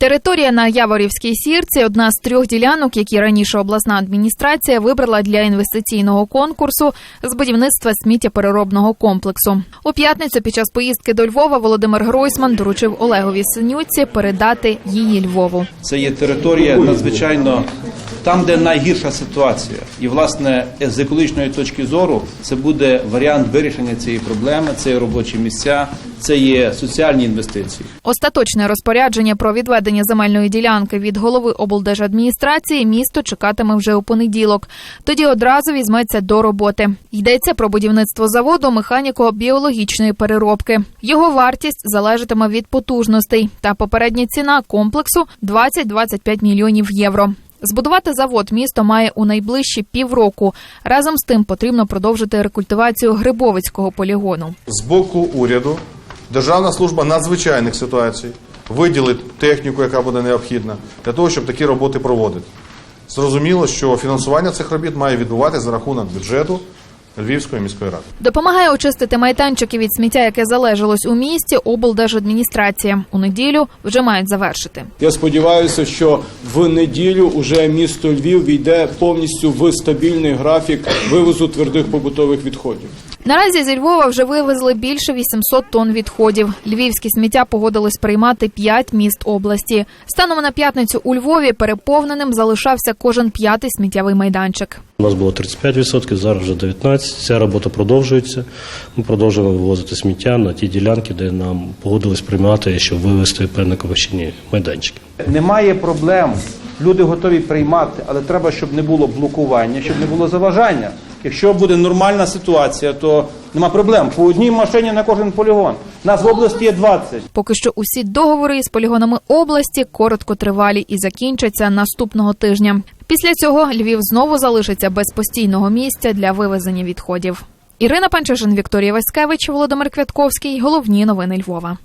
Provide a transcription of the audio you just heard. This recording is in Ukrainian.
Територія на Яворівській сірці одна з трьох ділянок, які раніше обласна адміністрація вибрала для інвестиційного конкурсу з будівництва сміттєпереробного комплексу. У п'ятницю під час поїздки до Львова Володимир Гройсман доручив Олегові Синюці передати її Львову. Це є територія надзвичайно там, де найгірша ситуація. І, власне, з екологічної точки зору це буде варіант вирішення цієї проблеми, це є робочі місця, це є соціальні інвестиції. Остаточне розпорядження про відведення земельної ділянки від голови облдержадміністрації місто чекатиме вже у понеділок. Тоді одразу візьметься до роботи. Йдеться про будівництво заводу механіко-біологічної переробки. Його вартість залежатиме від потужностей та попередня ціна комплексу 20-25 мільйонів євро. Збудувати завод місто має у найближчі півроку. Разом з тим потрібно продовжити рекультивацію Грибовицького полігону. З боку уряду Державна служба надзвичайних ситуацій виділить техніку, яка буде необхідна, для того, щоб такі роботи проводити. Зрозуміло, що фінансування цих робіт має відбуватися за рахунок бюджету Львівської міської ради. Допомагає очистити майданчики від сміття, яке залежалось у місті, облдержадміністрація. У неділю вже мають завершити. Я сподіваюся, що в неділю уже місто Львів війде повністю в стабільний графік вивозу твердих побутових відходів. Наразі зі Львова вже вивезли більше 800 тонн відходів. Львівські сміття погодились приймати 5 міст області. Станом на п'ятницю у Львові переповненим залишався кожен п'ятий сміттєвий майданчик. У нас було 35%, зараз вже 19%. Ця робота продовжується. Ми продовжуємо вивозити сміття на ті ділянки, де нам погодились приймати, щоб вивезти перенакопичені майданчики. Немає проблем. Люди готові приймати, але треба, щоб не було блокування, щоб не було заважання. Якщо буде нормальна ситуація, то нема проблем. По одній машині на кожен полігон. Нас в області є 20. Поки що усі договори із полігонами області короткотривалі і закінчаться наступного тижня. Після цього Львів знову залишиться без постійного місця для вивезення відходів. Ірина Панчишин, Вікторія Васькевич, Володимир Квятковський. Головні новини Львова.